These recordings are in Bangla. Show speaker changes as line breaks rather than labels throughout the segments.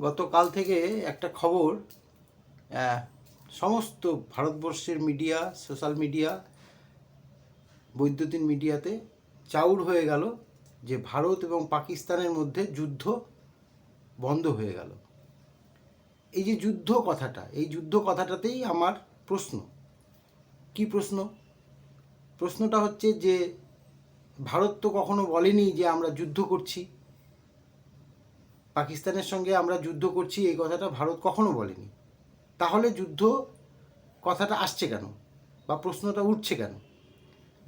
গতকাল থেকে একটা খবর সমস্ত ভারতবর্ষের মিডিয়া, সোশ্যাল মিডিয়া, বৈদ্যুতিন মিডিয়াতে চাউর হয়ে গেল যে ভারত এবং পাকিস্তানের মধ্যে যুদ্ধ বন্ধ হয়ে গেল। এই যে যুদ্ধ কথাটা, এই যুদ্ধ কথাটাতেই আমার প্রশ্ন। কি প্রশ্ন? প্রশ্নটা হচ্ছে যে, ভারত তো কখনো বলেনি যে আমরা যুদ্ধ করছি। পাকিস্তানের সঙ্গে আমরা যুদ্ধ করছি, এই কথাটা ভারত কখনো বলেনি। তাহলে যুদ্ধ কথাটা আসছে কেন? বা প্রশ্নটা উঠছে কেন?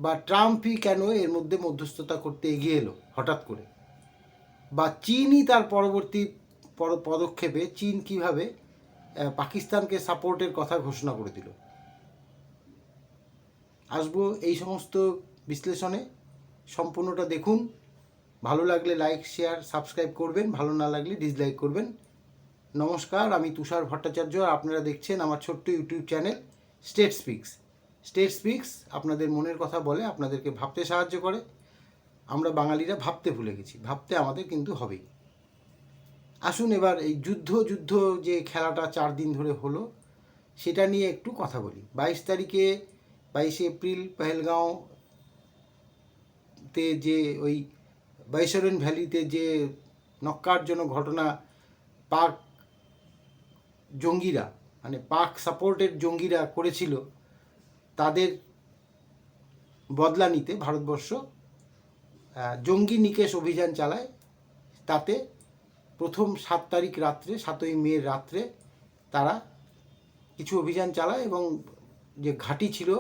বা ট্রাম্পই কেন এর মধ্যে মধ্যস্থতা করতে এগিয়ে এলো হঠাৎ করে? বা চীনই তার পরবর্তী পর- পদক্ষেপে চীন কীভাবে পাকিস্তানকে সাপোর্টের কথা ঘোষণা করে দিল? আসব এই সমস্ত বিশ্লেষণে। সম্পূর্ণটা দেখুন। ভালো লাগলে লাইক শেয়ার সাবস্ক্রাইব করবেন, ভালো না লাগলে ডিসলাইক করবেন। নমস্কার, আমি তুষার ভট্টাচার্য, আর আপনারা দেখছেন আমার ছোট্ট YouTube channel state speaks state speaks আপনাদের মনের কথা বলে, আপনাদেরকে ভাবতে সাহায্য করে। আমরা বাঙালিরা ভাবতে ভুলে গেছি, ভাবতে আমাদের কিন্তু হবেই। আসুন এবার এই যুদ্ধ যুদ্ধ যে খেলাটা চার দিন ধরে হলো, সেটা নিয়ে একটু কথা বলি। বাইশ তারিখে বাইশে এপ্রিল পেহেলগাঁও তে যে ওই বৈশরণ ভ্যালিতে যে নক্কারজনক ঘটনা পাক জঙ্গিরা মানে পাক সাপোর্টেড জঙ্গিরা করেছিল, তাদের বদলা নিতে ভারতবর্ষ জঙ্গি নিকেশ অভিযান চালায়। তাতে প্রথম সাত তারিখ রাত্রে, সাতই মে রাত্রে তারা কিছু অভিযান চালায় এবং যে ঘাঁটি ছিল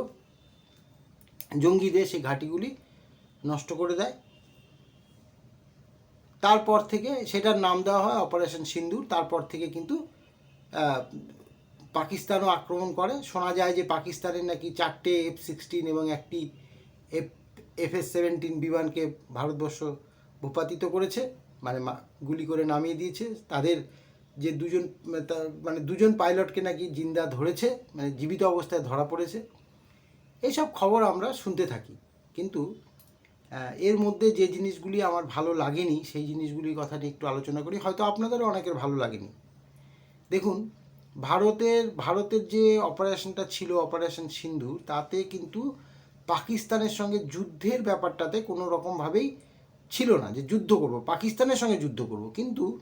জঙ্গিদের, সেই ঘাঁটিগুলি নষ্ট করে দেয়। তারপর থেকে সেটার নাম দেওয়া হয় অপারেশন সিন্দুর, তারপর থেকে কিন্তু পাকিস্তানও আক্রমণ করে। শোনা যায় যে পাকিস্তানের নাকি চারটে এফ সিক্সটিন এবং একটি এফ এফ এস সেভেন্টিন বিমানকে ভারতবর্ষ ভূপাতিত করেছে মানে গুলি করে নামিয়ে দিয়েছে। তাদের যে দুজন মানে মানে দুজন পাইলটকে নাকি জিন্দা ধরেছে মানে জীবিত অবস্থায় ধরা পড়েছে। এইসব খবর আমরা শুনতে থাকি। কিন্তু এর মধ্যে যে জিনিসগুলি আমার ভালো লাগেনি, সেই জিনিসগুলির কথাটি একটু আলোচনা করি। হয়তো আপনাদেরও অনেকের ভালো লাগেনি। দেখুন, ভারতের ভারতের যে অপারেশনটা ছিল, অপারেশন সিন্ধু, তাতে কিন্তু পাকিস্তানের সঙ্গে যুদ্ধের ব্যাপারটাতে কোনো রকমভাবেই ছিল না যে যুদ্ধ করব, পাকিস্তানের সঙ্গে যুদ্ধ করব। কিন্তু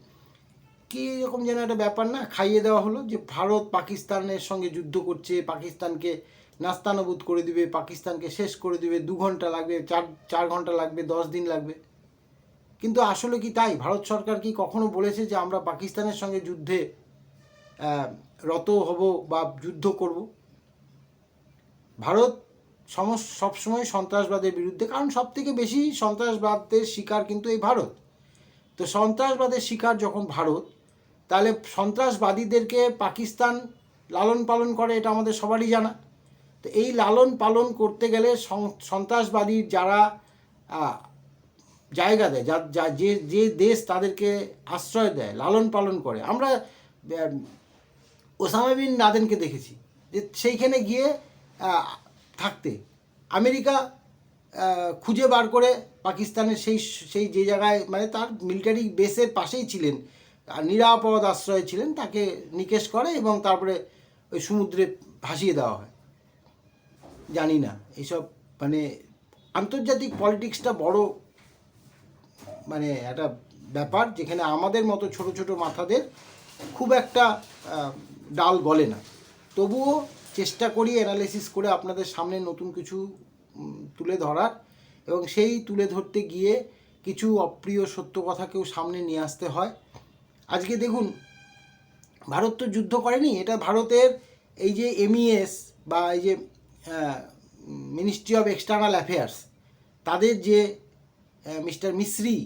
কি এরকম যেন একটা ব্যাপার না, খাইয়ে দেওয়া হলো যে ভারত পাকিস্তানের সঙ্গে যুদ্ধ করছে, পাকিস্তানকে নাস্তানবুদ করে দিবে, পাকিস্তানকে শেষ করে দিবে, দু ঘণ্টা লাগবে, চার চার ঘণ্টা লাগবে, দশ দিন লাগবে। কিন্তু আসলে কি তাই? ভারত সরকার কি কখনো বলেছে যে আমরা পাকিস্তানের সঙ্গে যুদ্ধে রত হব বা যুদ্ধ করব? ভারত সমস, সবসময় সন্ত্রাসবাদের বিরুদ্ধে, কারণ সব থেকে বেশি সন্ত্রাসবাদের শিকার কিন্তু এই ভারত। তো সন্ত্রাসবাদের শিকার যখন ভারত, তাহলে সন্ত্রাসবাদীদেরকে পাকিস্তান লালন পালন করে, এটা আমাদের সবারই জানা। তো এই লালন পালন করতে গেলে সং- সন্ত্রাসবাদীর যারা জায়গা দেয়, যা, যা- যে যে দেশ তাদেরকে আশ্রয় দেয়, লালন পালন করে। আমরা ওসামা বিন লাদেনকে দেখেছি। যে সেইখানে গিয়ে থাকতে। আমেরিকা খুঁজে বার করে পাকিস্তানের সেই সেই যে জায়গায় মানে তার মিলিটারি বেসের পাশেই ছিলেন। নিরাপদ আশ্রয়ে ছিলেন, তাকে নিকেশ করে এবং তারপরে ওই সমুদ্রে ভাসিয়ে দেওয়া হয়। জানি না এইসব মানে আন্তর্জাতিক পলিটিক্সটা বড় মানে একটা ব্যাপার যেখানে আমাদের মতো ছোট ছোট মাথাদের খুব একটা ডাল গলে না। তবুও চেষ্টা করি অ্যানালিসিস করে আপনাদের সামনে নতুন কিছু তুলে ধরার এবং সেই তুলে ধরতে গিয়ে কিছু অপ্রিয় সত্য কথাকেও সামনে নিয়ে আসতে হয়। আজকে দেখুন, ভারত তো যুদ্ধ করেনি, এটা ভারতের এই যে এমইএস বা এই যে মিনিস্ট্রি অফ এক্সটার্নাল অ্যাফেয়ার্স তাদের যে মিস্টার মিশ্রি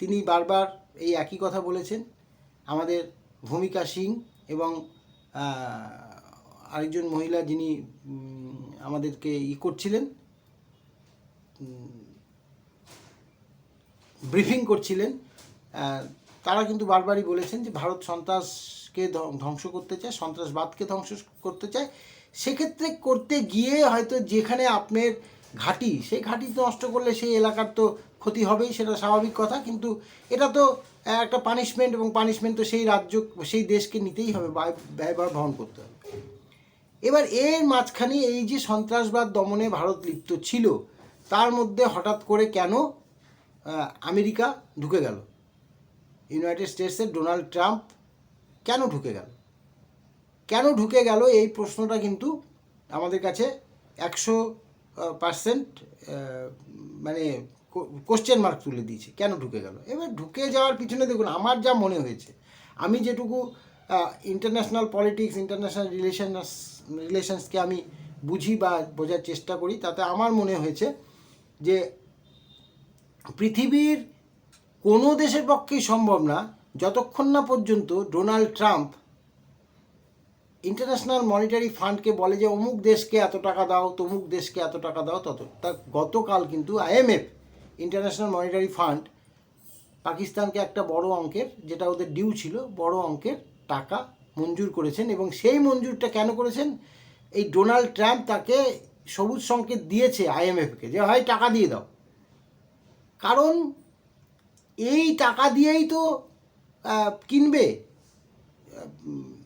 তিনি বারবার এই একই কথা বলেছেন। আমাদের ভূমিকা সিং এবং আরেকজন মহিলা যিনি আমাদেরকে ই করছিলেন ব্রিফিং করছিলেন তারা কিন্তু বারবারই বলেছেন যে ভারত সন্ত্রাসকে ধ্বংস করতে চায়, সন্ত্রাসবাদকে ধ্বংস করতে চায়। সেক্ষেত্রে করতে গিয়ে হয়তো যেখানে আপনার ঘাঁটি, সেই ঘাঁটি নষ্ট করলে সেই এলাকার তো ক্ষতি হবেই, সেটা স্বাভাবিক কথা। কিন্তু এটা তো একটা পানিশমেন্ট এবং পানিশমেন্ট তো সেই রাজ্য, সেই দেশকে নিতেই হবে, ব্যয়- ব্যয়ভার বহন করতে হবে। এবার এর মাঝখানে এই যে সন্ত্রাসবাদ দমনে ভারত লিপ্ত ছিল, তার মধ্যে হঠাৎ করে কেন আমেরিকা ঢুকে গেল? ইউনাইটেড স্টেটসের ডোনাল্ড ট্রাম্প কেন ঢুকে গেল? কেন ঢুকে গেল এই প্রশ্নটা কিন্তু আমাদের কাছে একশো পার্সেন্ট মানে কোশ্চেন মার্ক তুলে দিয়েছে। কেন ঢুকে গেল? এবার ঢুকে যাওয়ার পিছনে দেখুন, আমার যা মনে হয়েছে, আমি যেটুকু ইন্টারন্যাশনাল পলিটিক্স ইন্টারন্যাশনাল রিলেশনস রিলেশনসকে আমি বুঝি বা বোঝার চেষ্টা করি, তাতে আমার মনে হয়েছে যে পৃথিবীর কোনো দেশের পক্ষেই সম্ভব না, যতক্ষণ না পর্যন্ত ডোনাল্ড ট্রাম্প ইন্টারন্যাশনাল মনিটারি ফান্ডকে বলে যে, অমুক দেশকে এত টাকা দাও, তমুক দেশকে এত টাকা দাও, তত তা গতকাল কিন্তু আইএমএফ ইন্টারন্যাশনাল মনিটারি ফান্ড পাকিস্তানকে একটা বড় অঙ্কের, যেটা ওদের ডিউ ছিল, বড় অঙ্কের টাকা মঞ্জুর করেছেন এবং সেই মঞ্জুরটা কেন করেছেন? এই ডোনাল্ড ট্রাম্প তাকে সবুজ সংকেত দিয়েছে আইএমএফকে যে, হয়, টাকা দিয়ে দাও। কারণ এই টাকা দিয়েই তো কিনবে।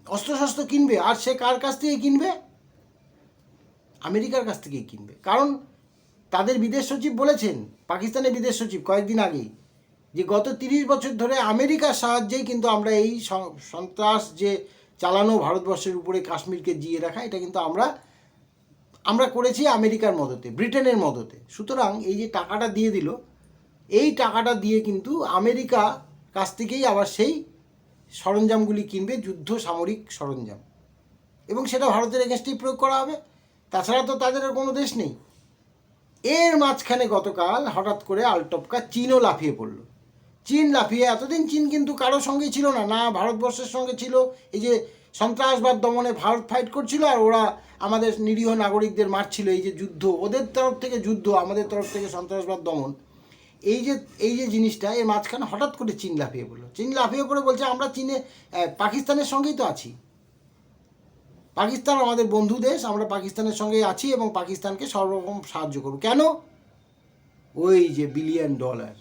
অস্ত্রশস্ত্র কিনবে? আর সে কার কাছ থেকে কিনবে? আমেরিকার কাছ থেকেই কিনবে। কারণ তাদের বিদেশ সচিব বলেছেন, পাকিস্তানের বিদেশ সচিব কয়েকদিন আগেই, যে গত তিরিশ বছর ধরে আমেরিকার সাহায্যেই কিন্তু আমরা এই সন্ত্রাস যে চালানো ভারতবর্ষের উপরে কাশ্মীরকে জিয়ে রাখা, এটা কিন্তু আমরা আমরা করেছি আমেরিকার মদতে, ব্রিটেনের মদতে। সুতরাং এই যে টাকাটা দিয়ে দিল, এই টাকাটা দিয়ে কিন্তু আমেরিকা কাছ থেকেই আবার সেই সরঞ্জামগুলি কিনবে, যুদ্ধ সামরিক সরঞ্জাম। এবং সেটা ভারতের এগেনস্টেই প্রয়োগ করা হবে। তাছাড়া তো তাদের আর কোনো দেশ নেই। এর মাঝখানে গতকাল হঠাৎ করে আলটপকা চীনও লাফিয়ে পড়ল। চীন লাফিয়ে, এতদিন চীন কিন্তু কারও সঙ্গেই ছিল না। না ভারতবর্ষের সঙ্গে ছিল। এই যে সন্ত্রাসবাদ দমনে ভারত ফাইট করছিল আর ওরা আমাদের নিরীহ নাগরিকদের মারছিল। এই যে যুদ্ধ, ওদের তরফ থেকে যুদ্ধ, আমাদের তরফ থেকে সন্ত্রাসবাদ দমন। এই যে এই যে জিনিসটা, এর মাঝখানে হঠাৎ করে চীন লাফিয়ে পড়ল। চীন লাফিয়ে পড়ে বলছে, আমরা চীনে পাকিস্তানের সঙ্গেই তো আছি। পাকিস্তান আমাদের বন্ধু দেশ, আমরা পাকিস্তানের সঙ্গে আছি এবং পাকিস্তানকে সর্বরকম সাহায্য করব। কেন? ওই যে বিলিয়ন ডলার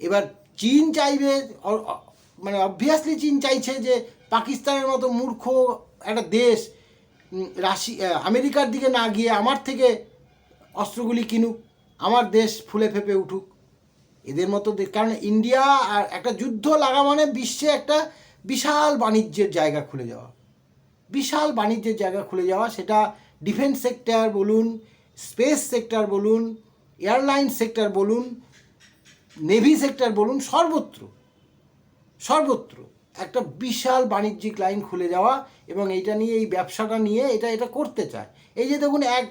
এবার চীন চাইবে মানে অবভিয়াসলি চীন চাইছে যে পাকিস্তানের মতো মূর্খ একটা দেশ রাশি আমেরিকার দিকে না গিয়ে আমার থেকে অস্ত্রগুলি কিনুক। আমার দেশ ফুলে ফেপে উঠুক। এদের মতো কারণ ইন্ডিয়া আর একটা যুদ্ধ লাগা মানে বিশ্বে একটা বিশাল বাণিজ্যের জায়গা খুলে যাওয়া। বিশাল বাণিজ্যের জায়গা খুলে যাওয়া, সেটা ডিফেন্স সেক্টর বলুন, স্পেস সেক্টর বলুন, এয়ারলাইন সেক্টর বলুন, নেভি সেক্টর বলুন, সর্বত্র সর্বত্র একটা বিশাল বাণিজ্যিক লাইন খুলে যাওয়া এবং এইটা নিয়ে, এই ব্যবসাটা নিয়ে এটা এটা করতে চায়। এই যে দেখুন, এক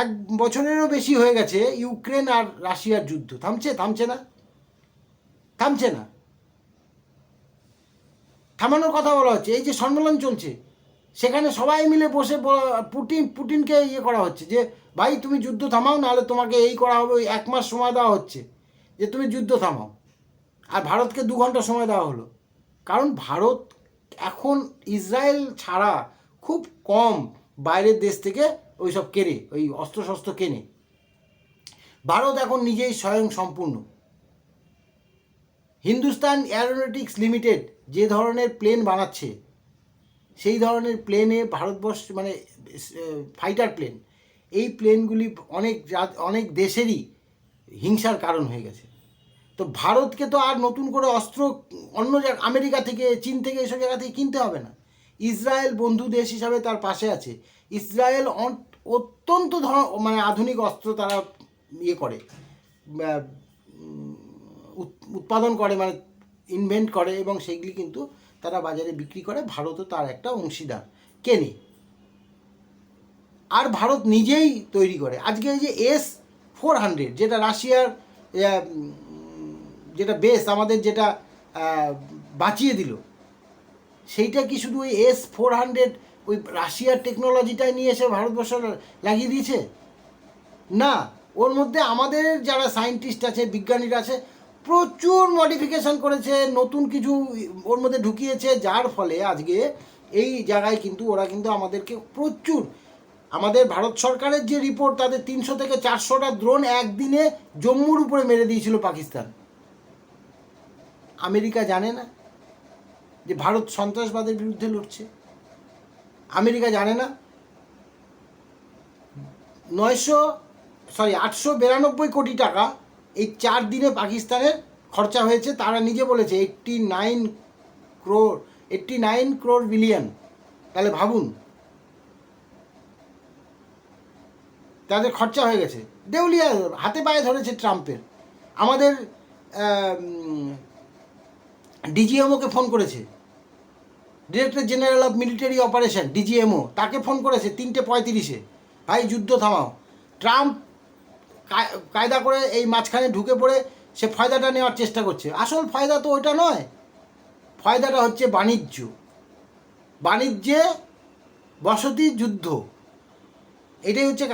এক বছরেরও বেশি হয়ে গেছে ইউক্রেন আর রাশিয়ার যুদ্ধ। থামছে? থামছে না? থামছে না? থামানোর কথা বলা হচ্ছে। এই যে সম্মেলন চলছে, সেখানে সবাই মিলে বসে পুটিন, পুটিনকে ইয়ে করা হচ্ছে যে, ভাই, তুমি যুদ্ধ থামাও, নাহলে তোমাকে এই করা হবে, ওই এক মাস সময় দেওয়া হচ্ছে যে, তুমি যুদ্ধ থামাও। আর ভারতকে দু ঘণ্টা সময় দেওয়া হলো। কারণ ভারত এখন ইসরায়েল ছাড়া খুব কম বাইরের দেশ থেকে ওই সব কেনে, ওই অস্ত্রশস্ত্র কেনে। ভারত এখন নিজেই স্বয়ং সম্পূর্ণ। হিন্দুস্তান অ্যারোনটিক্স লিমিটেড যে ধরনের প্লেন বানাচ্ছে, সেই ধরনের প্লেনে ভারতবর্ষ মানে ফাইটার প্লেন, এই প্লেনগুলি অনেক অনেক দেশেরই হিংসার কারণ হয়ে গেছে। তো ভারতকে তো আর নতুন করে অস্ত্র অন্য আমেরিকা থেকে, চীন থেকে এসব জায়গা থেকে কিনতে হবে না। ইসরায়েল বন্ধু দেশ হিসাবে তার পাশে আছে। ইসরায়েল অত্যন্ত ধর মানে আধুনিক অস্ত্র তারা ইয়ে করে উৎপাদন করে মানে ইনভেন্ট করে এবং সেগুলি কিন্তু তারা বাজারে বিক্রি করে। ভারতও তার একটা অংশীদার। কেনে আর ভারত নিজেই তৈরি করে। আজকে এই যে এস ফোর হান্ড্রেড, যেটা রাশিয়ার যেটা বেস আমাদের যেটা বাঁচিয়ে দিল, সেইটা কি শুধু ওই এস ফোর হান্ড্রেড ওই রাশিয়ার টেকনোলজিটাই নিয়ে এসে ভারতবর্ষ লাগিয়ে দিয়েছে? না, ওর মধ্যে আমাদের যারা সায়েন্টিস্ট আছে, বিজ্ঞানীরা আছে, প্রচুর মডিফিকেশন করেছে, নতুন কিছু ওর মধ্যে ঢুকিয়েছে, যার ফলে আজকে এই জায়গায় কিন্তু ওরা কিন্তু আমাদেরকে প্রচুর, আমাদের ভারত সরকারের যে রিপোর্ট তাদের তিনশো থেকে চারশোটা ড্রোন একদিনে জম্মুর উপরে মেরে দিয়েছিল পাকিস্তান। আমেরিকা জানে না যে ভারত সন্ত্রাসবাদের বিরুদ্ধে লড়ছে। আমেরিকা জানে না। নয়শো সরি আটশো বিরানব্বই কোটি টাকা এই চার দিনে পাকিস্তানের খরচা হয়েছে। তারা নিজে বলেছে eighty nine crore eighty nine crore billion তাহলে ভাবুন, তাদের খরচা হয়ে গেছে। দেউলিয়া হাতে পায়ে ধরেছে ট্রাম্পের। আমাদের ডিজিএমওকে ফোন করেছে। Director general of military operation DGMO তাকে ফোন করেছে তিনটে পঁয়ত্রিশে। ভাই, যুদ্ধ থামাও। ট্রাম্প কায়- কায়দা করে এই মাঝখানে ঢুকে পড়ে সে ফয়দাটা নেওয়ার চেষ্টা করছে। আসল ফয়দা তো ওইটা নয়। ফয়দাটা হচ্ছে বাণিজ্য। বাণিজ্যে বসতি যুদ্ধ। এটাই হচ্ছে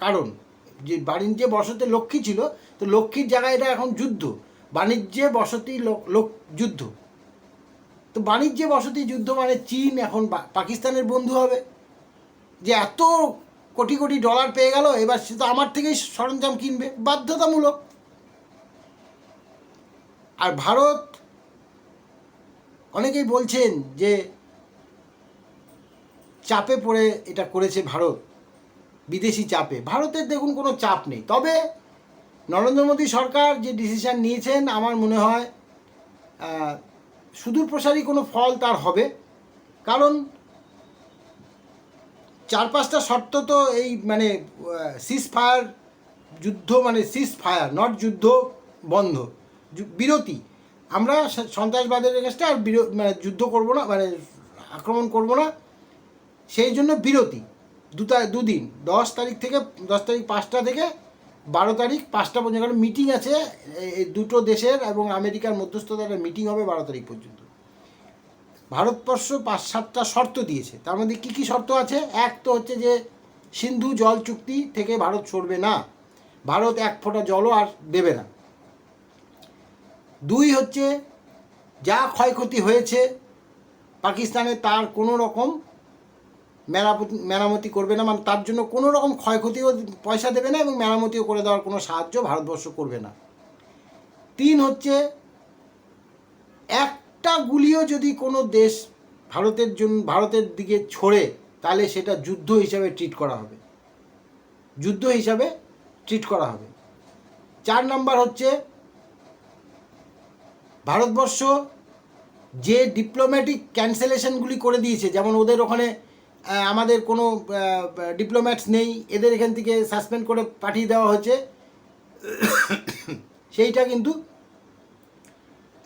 কারণ। যে বাণিজ্যে বসতে লক্ষ্মী ছিল, তো লক্ষ্মীর জায়গায় এটা এখন যুদ্ধ। বাণিজ্যে বসতি লোক, যুদ্ধ। তো বাণিজ্যে বসতি যুদ্ধ মানে চীন, এখন পাকিস্তানের বন্ধু হবে। যে এত কোটি কোটি ডলার পেয়ে গেল, এবার সে তো আমার থেকেই সরঞ্জাম কিনবে, বাধ্যতামূলক। আর ভারত অনেকেই বলছেন যে চাপে পড়ে এটা করেছে ভারত, বিদেশি চাপে। ভারতের দেখুন কোনো চাপ নেই। তবে নরেন্দ্র মোদী সরকার যে ডিসিশান নিয়েছেন, আমার মনে হয় সুদূর প্রসারী কোনো ফল তার হবে। কারণ চার পাঁচটা শর্ত তো এই মানে সিজ ফায়ার যুদ্ধ মানে সিজ ফায়ার নট যুদ্ধ বন্ধ। বিরতি। আমরা সন্ত্রাসবাদের এগেনস্টে আর মানে যুদ্ধ করব না মানে আক্রমণ করব না। সেই জন্য বিরতি। দুটা, দুদিন, দশ তারিখ থেকে, দশ তারিখ পাঁচটা থেকে বারো তারিখ, পাঁচটা পর্যন্ত, কারণ মিটিং আছে দুটো দেশের এবং আমেরিকার মধ্যস্থতার মিটিং হবে বারো তারিখ পর্যন্ত। ভারতবর্ষ পাঁচ, সাতটা শর্ত দিয়েছে। তার মধ্যে কী কী শর্ত আছে? এক তো হচ্ছে যে, সিন্ধু জল চুক্তি থেকে ভারত সরবে না। ভারত এক ফোঁটা জলও আর দেবে না। দুই হচ্ছে, যা ক্ষয়ক্ষতি হয়েছে, পাকিস্তানে তার কোনো রকম মেরামতি মেরামতি করবে না মানে তার জন্য কোনো রকম ক্ষয়ক্ষতিও পয়সা দেবে না এবং মেরামতিও করে দেওয়ার কোনো সাহায্য ভারতবর্ষ করবে না। তিন হচ্ছে, একটা গুলিও যদি কোনো দেশ ভারতের জন্য, ভারতের দিকে ছড়ে, তাহলে সেটা যুদ্ধ হিসাবে ট্রিট করা হবে। যুদ্ধ হিসাবে ট্রিট করা হবে। চার নাম্বার হচ্ছে, ভারতবর্ষ যে ডিপ্লোম্যাটিক ক্যান্সেলেশনগুলি করে দিয়েছে, যেমন ওদের ওখানে আমাদের কোনো ডিপ্লোম্যাটস নেই। এদের এখান থেকে সাসপেন্ড করে পাঠিয়ে দেওয়া হয়েছে। সেইটা কিন্তু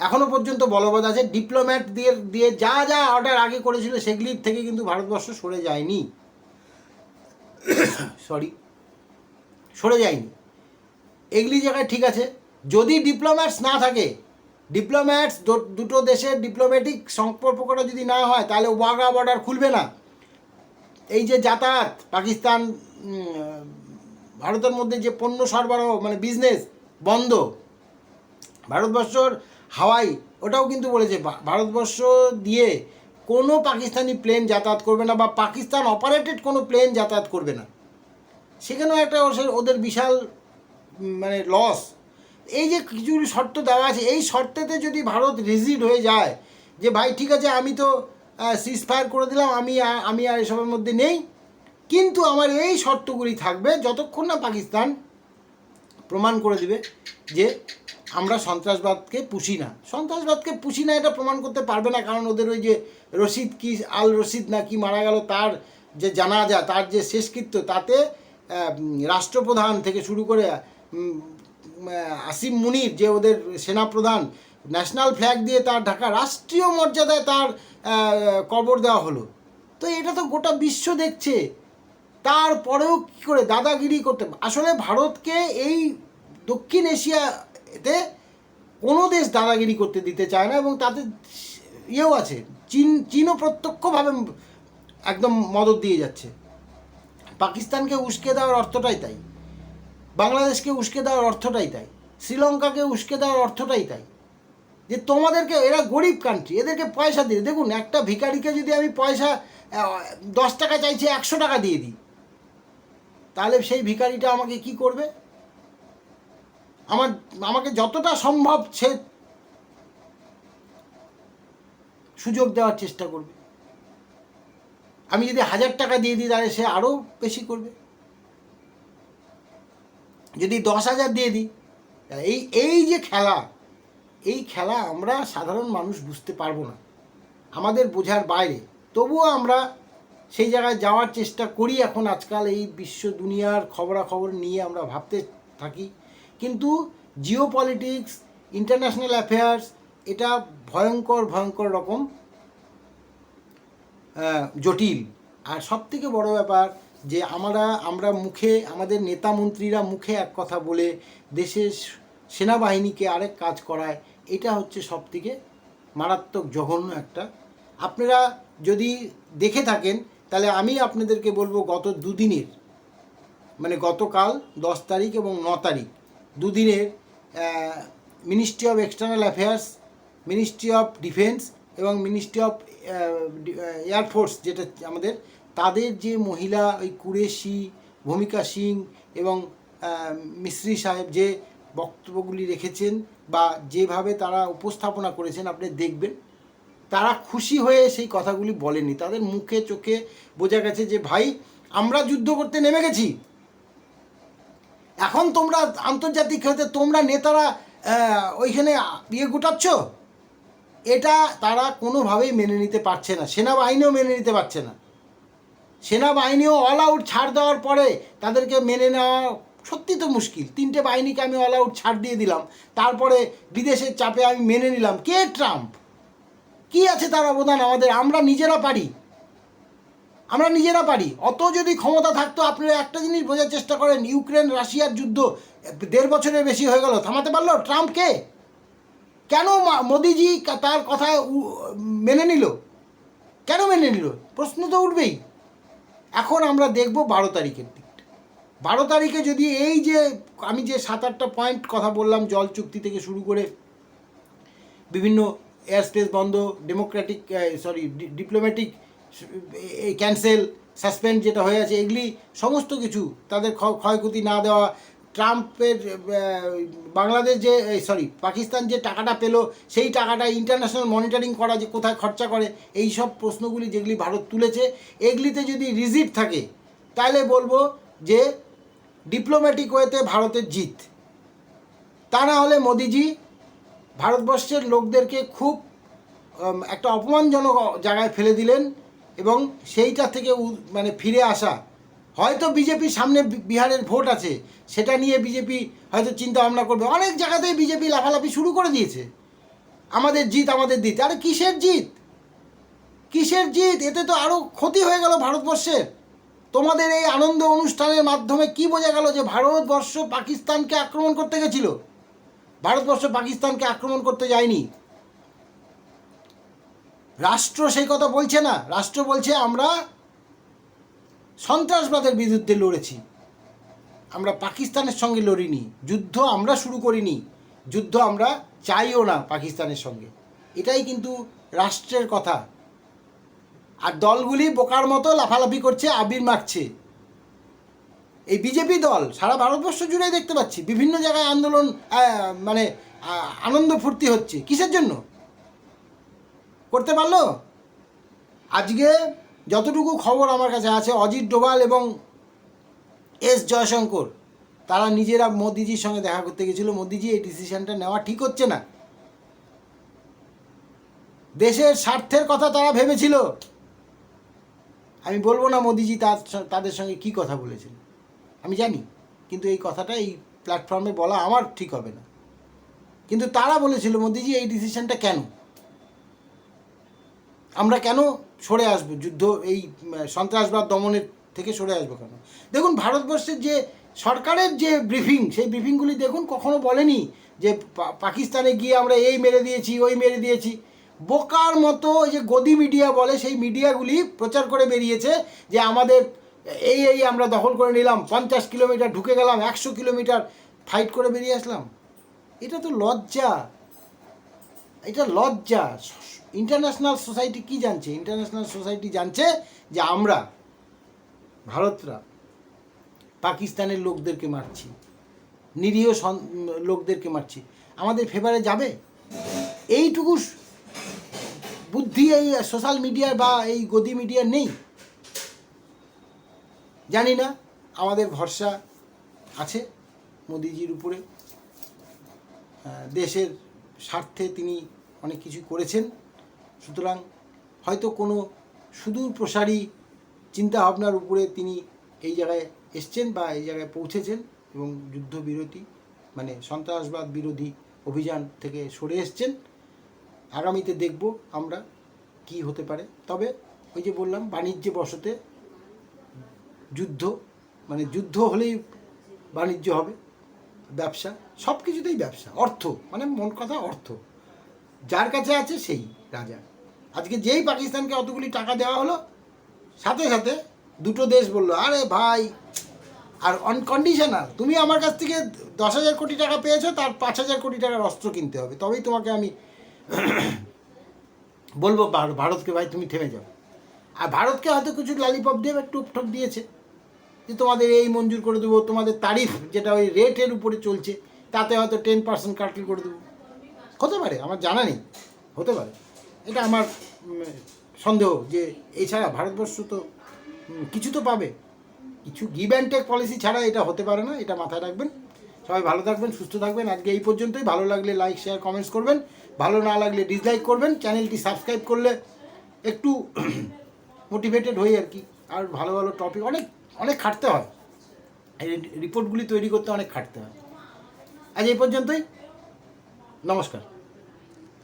এখনও পর্যন্ত বলবৎ আছে। ডিপ্লোম্যাট দিয়ে দিয়ে যা যা অর্ডার আগে করেছিল সেগুলির থেকে কিন্তু ভারতবর্ষ সরে যায়নি। সরি সরে যায়নি। এগুলি জায়গায় ঠিক আছে। যদি ডিপ্লোম্যাটস না থাকে ডিপ্লোম্যাটস দুটো দেশের ডিপ্লোম্যাটিক সম্পর্কটা যদি না হয়, তাহলে ওয়াগা বর্ডার খুলবে না। এই যে যাতায়াত, পাকিস্তান ভারতের মধ্যে যে পণ্য সরবরাহ মানে বিজনেস বন্ধ, ভারতবর্ষর হাওয়াই, ওটাও কিন্তু বলেছে ভারতবর্ষ দিয়ে কোনো পাকিস্তানি প্লেন যাতায়াত করবে না বা পাকিস্তান অপারেটেড কোনো প্লেন যাতায়াত করবে না। সেখানেও একটা ওদের বিশাল মানে লস এই যে কিছু শর্ত দেওয়া আছে, এই শর্তেতে যদি ভারত রিজিড হয়ে যায়, যে ভাই ঠিক আছে আমি তো সিজ ফায়ার করে দিলাম, আমি আমি আর এসবের মধ্যে নেই। কিন্তু আমার এই শর্তগুলি থাকবে, যতক্ষণ না পাকিস্তান প্রমাণ করে দিবে যে আমরা সন্ত্রাসবাদকে পুষি না। সন্ত্রাসবাদকে পুষি না, এটা প্রমাণ করতে পারবে না, কারণ ওদের ওই যে রশিদ কি, আল রশিদ না কি মারা গেল, তার যে জানা জানাজা, তার যে শেষকৃত্য, তাতে রাষ্ট্রপ্রধান থেকে শুরু করে আসিম মুনির যে ওদের সেনাপ্রধান ন্যাশনাল ফ্ল্যাগ দিয়ে তার ঢাকা রাষ্ট্রীয় মর্যাদায় তার কবর দেওয়া হলো। তো এটা তো গোটা বিশ্ব দেখছে। তারপরেও কী করে দাদাগিরি করতে আসলে ভারতকে এই দক্ষিণ এশিয়াতে কোনো দেশ দাদাগিরি করতে দিতে চায় না এবং তাতে ইয়েও আছে। চীন, চীনও প্রত্যক্ষভাবে একদম মদত দিয়ে যাচ্ছে। পাকিস্তানকে উস্কে দেওয়ার অর্থটাই তাই। বাংলাদেশকে উস্কে দেওয়ার অর্থটাই তাই। শ্রীলঙ্কাকে উস্কে দেওয়ার অর্থটাই তাই। যে তোমাদেরকে, এরা গরিব কান্ট্রি এদেরকে পয়সা দিয়ে, দেখুন, একটা ভিখারিকে যদি আমি পয়সা দশ টাকা চাইছি, একশো টাকা দিয়ে দিই, তাহলে সেই ভিখারিটা আমাকে কি করবে? আমার, আমাকে যতটা সম্ভব সে সুযোগ দেওয়ার চেষ্টা করবে। আমি যদি হাজার টাকা দিয়ে দিই, তাহলে সে আরও বেশি করবে। যদি দশ হাজার দিয়ে দিই এই এই যে খেলা এই খেলা আমরা সাধারণ মানুষ বুঝতে পারব না। আমাদের বোঝার বাইরে। তবুও আমরা সেই জায়গায় যাওয়ার চেষ্টা করি এখন আজকাল এই বিশ্ব দুনিয়ার খবরাখবর নিয়ে আমরা ভাবতে থাকি। কিন্তু জিও পলিটিক্স ইন্টারন্যাশনাল অ্যাফেয়ার্স, এটা ভয়ঙ্কর ভয়ঙ্কর রকম জটিল। আর সব থেকে বড় ব্যাপার যে আমরা আমরা মুখে, আমাদের নেতা মন্ত্রীরা মুখে এক কথা বলে দেশের সেনাবাহিনীকে আরেক কাজ করায়। এটা হচ্ছে সব থেকে মারাত্মক জঘন্য একটা। আপনারা যদি দেখে থাকেন, তাহলে আমি আপনাদেরকে বলব গত দুদিনের মানে গতকাল দশ তারিখ এবং ন তারিখ, দুদিনের ministry of external affairs ministry of defence এবং মিনিস্ট্রি অফ এয়ারফোর্স যেটা আমাদের, তাদের যে মহিলা ওই কুরেশি, ভূমিকা সিং এবং মিস্ত্রি সাহেব যে বক্তব্যগুলি রেখেছেন বা যেভাবে তারা উপস্থাপনা করেছেন, আপনি দেখবেন। তারা খুশি হয়ে সেই কথাগুলি বলেনি তাদের মুখে, চোখে বোঝা গেছে যে, ভাই, আমরা যুদ্ধ করতে নেমে গেছি। এখন তোমরা আন্তর্জাতিক হতে তোমরা নেতারা ওইখানে ইয়ে গোটাচ্ছ? এটা তারা কোনোভাবেই মেনে নিতে পারছে না। সেনাবাহিনীও মেনে নিতে পারছে না। সেনাবাহিনীও অল আউট ছাড় দেওয়ার পরে তাদেরকে মেনে নেওয়া সত্যি তো মুশকিল। তিনটে বাহিনীকে আমি অল আউট ছাড় দিয়ে দিলাম। তারপরে বিদেশের চাপে আমি মেনে নিলাম। কে ট্রাম্প? কি আছে তার অবদান আমাদের? আমরা নিজেরা পারি। আমরা নিজেরা পারি। অত যদি ক্ষমতা থাকতো, আপনারা একটা জিনিস বোঝার চেষ্টা করেন, ইউক্রেন, রাশিয়ার যুদ্ধ দেড় বছরের বেশি হয়ে গেল। থামাতে পারল ট্রাম্পকে কেন মোদিজি তার কথা মেনে নিল? কেন মেনে নিল? প্রশ্ন তো উঠবেই। এখন আমরা দেখব বারো তারিখের বারো তারিখে যদি এই যে আমি যে সাত আটটা পয়েন্ট কথা বললাম, জল চুক্তি থেকে শুরু করে বিভিন্ন এয়ার স্পেস বন্ধ democratic sorry diplomatic cancel suspend যেটা হয়ে আছে, এগুলি সমস্ত কিছু তাদের ক্ষ- ক্ষয়ক্ষতি না দেওয়া, ট্রাম্পের বাংলাদেশ যে সরি পাকিস্তান যে টাকাটা পেল, সেই টাকাটা ইন্টারন্যাশনাল মনিটরিং করা যে কোথায় খরচা করে, এই সব প্রশ্নগুলি যেগুলি ভারত তুলেছে, এগুলিতে যদি রিজিট থাকে, তাহলে বলব যে ডিপ্লোম্যাটিক ওয়েতে ভারতের জিত। তা না হলে মোদিজি ভারতবর্ষের লোকদেরকে খুব একটা অপমানজনক জায়গায় ফেলে দিলেন এবং সেইটা থেকে মানে ফিরে আসা। হয়তো বিজেপির সামনে বিহারের ভোট আছে, সেটা নিয়ে বিজেপি হয়তো চিন্তা ভাবনা করবে। অনেক জায়গাতেই বিজেপি লাফালাফি শুরু করে দিয়েছে। আমাদের জিত আমাদের জিত আরে কিসের জিত? কিসের জিত? এতে তো আরও ক্ষতি হয়ে গেল ভারতবর্ষের। তোমাদের এই আনন্দ অনুষ্ঠানের মাধ্যমে কি বোঝা গেল যে ভারতবর্ষ পাকিস্তানকে আক্রমণ করতে গেছিল? ভারতবর্ষ পাকিস্তানকে আক্রমণ করতে যায়নি। রাষ্ট্র সেই কথা বলছে না। রাষ্ট্র বলছে, আমরা সন্ত্রাসবাদের বিরুদ্ধে লড়েছি। আমরা পাকিস্তানের সঙ্গে লড়িনি। যুদ্ধ আমরা শুরু করিনি। যুদ্ধ আমরা চাইও না পাকিস্তানের সঙ্গে। এটাই কিন্তু রাষ্ট্রের কথা। আর দলগুলি বোকার মতো লাফালাফি করছে, আবির মাখছে। এই বিজেপি দল সারা ভারতবর্ষ জুড়েই দেখতে পাচ্ছি, বিভিন্ন জায়গায় আন্দোলন মানে আনন্দ ফুর্তি হচ্ছে। কিসের জন্য? করতে পারল? আজকে যতটুকু খবর আমার কাছে আছে, অজিত ডোভাল এবং এস জয়শঙ্কর, তারা নিজেরা মোদিজির সঙ্গে দেখা করতে গেছিল। মোদিজি এই ডিসিশনটা নেওয়া ঠিক হচ্ছে না। দেশের স্বার্থের কথা তারা ভেবেছিল। আমি বলব না মোদিজি তার তাদের সঙ্গে কি কথা বলেছেন। আমি জানি, কিন্তু এই কথাটা এই প্ল্যাটফর্মে বলা আমার ঠিক হবে না। কিন্তু তারা বলেছিল, মোদিজি, এই ডিসিশনটা কেন? আমরা কেন সরে আসব? যুদ্ধ, এই সন্ত্রাসবাদ দমনের থেকে সরে আসব কেন? দেখুন, ভারতবর্ষের যে সরকারের যে ব্রিফিং সেই ব্রিফিংগুলি দেখুন, কখনো বলেনি যে পাকিস্তানে গিয়ে আমরা এই মেরে দিয়েছি, ওই মেরে দিয়েছি। বোকার মতো ওই যে গদি মিডিয়া বলে, সেই মিডিয়াগুলি প্রচার করে বেরিয়েছে যে আমাদের এই এই আমরা দখল করে নিলাম, পঞ্চাশ কিলোমিটার ঢুকে গেলাম, একশো কিলোমিটার ফাইট করে বেরিয়ে আসলাম। এটা তো লজ্জা। এটা লজ্জা। ইন্টারন্যাশনাল সোসাইটি কি জানছে? ইন্টারন্যাশনাল সোসাইটি জানছে যে আমরা, ভারতরা, পাকিস্তানের লোকদেরকে মারছি, নিরীহ লোকদেরকে মারছি। আমাদের ফেভারে যাবে? এইটুকু বুদ্ধি এই সোশ্যাল মিডিয়ার বা এই গদি মিডিয়ার নেই। জানি না, আমাদের ভরসা আছে মোদিজির উপরে। দেশের স্বার্থে তিনি অনেক কিছু করেছেন। সুতরাং হয়তো কোনো সুদূর প্রসারী চিন্তাভাবনার উপরে তিনি এই জায়গায় এসছেন বা এই জায়গায় পৌঁছেছেন এবং যুদ্ধবিরতি মানে সন্ত্রাসবাদ বিরোধী অভিযান থেকে সরে এসছেন। আগামীতে দেখব আমরা কি হতে পারে। তবে ওই যে বললাম বাণিজ্য বসতে যুদ্ধ মানে যুদ্ধ হলেই বাণিজ্য হবে, ব্যবসা সব কিছুতেই ব্যবসা, অর্থ মানে মন কথা অর্থ। যার কাছে আছে সেই রাজা। আজকে যেই পাকিস্তানকে অতগুলি টাকা দেওয়া হলো, সাথে সাথে দুটো দেশ বলল, আরে ভাই, আর অনকন্ডিশনাল তুমি আমার কাছ থেকে দশ হাজার কোটি টাকা পেয়েছ, তার পাঁচ হাজার কোটি টাকার অস্ত্র কিনতে হবে, তবেই তোমাকে আমি বলব ভারতকে ভাই তুমি থেমে যাও। আর ভারতকে হয়তো কিছু লালিপপ দিয়ে উপঠপ দিয়েছে। যে তোমাদের এই মঞ্জুর করে দেবো, তোমাদের তারিফ যেটা ওই রেটের উপরে চলছে, তাতে হয়তো টেন পার্সেন্ট কাটল করে দেবো। হতে পারে, আমার জানা নেই, হতে পারে। এটা আমার সন্দেহ যে এছাড়া ভারতবর্ষ তো কিছু তো পাবে। কিছু গিভ অ্যান্ড টেক পলিসি ছাড়া এটা হতে পারে না, এটা মাথায় রাখবেন। সবাই ভালো থাকবেন, সুস্থ থাকবেন। আজকে এই পর্যন্তই। ভালো লাগলে লাইক শেয়ার কমেন্টস করবেন। ভালো না লাগলে ডিসলাইক করবেন চ্যানেলটি সাবস্ক্রাইব করলে একটু মোটিভেটেড হই আর কি। আর ভালো ভালো টপিক অনেক অনেক খাটতে হয়। এই রিপোর্টগুলি তৈরি করতে অনেক খাটতে হয়। আজ এই পর্যন্তই। নমস্কার।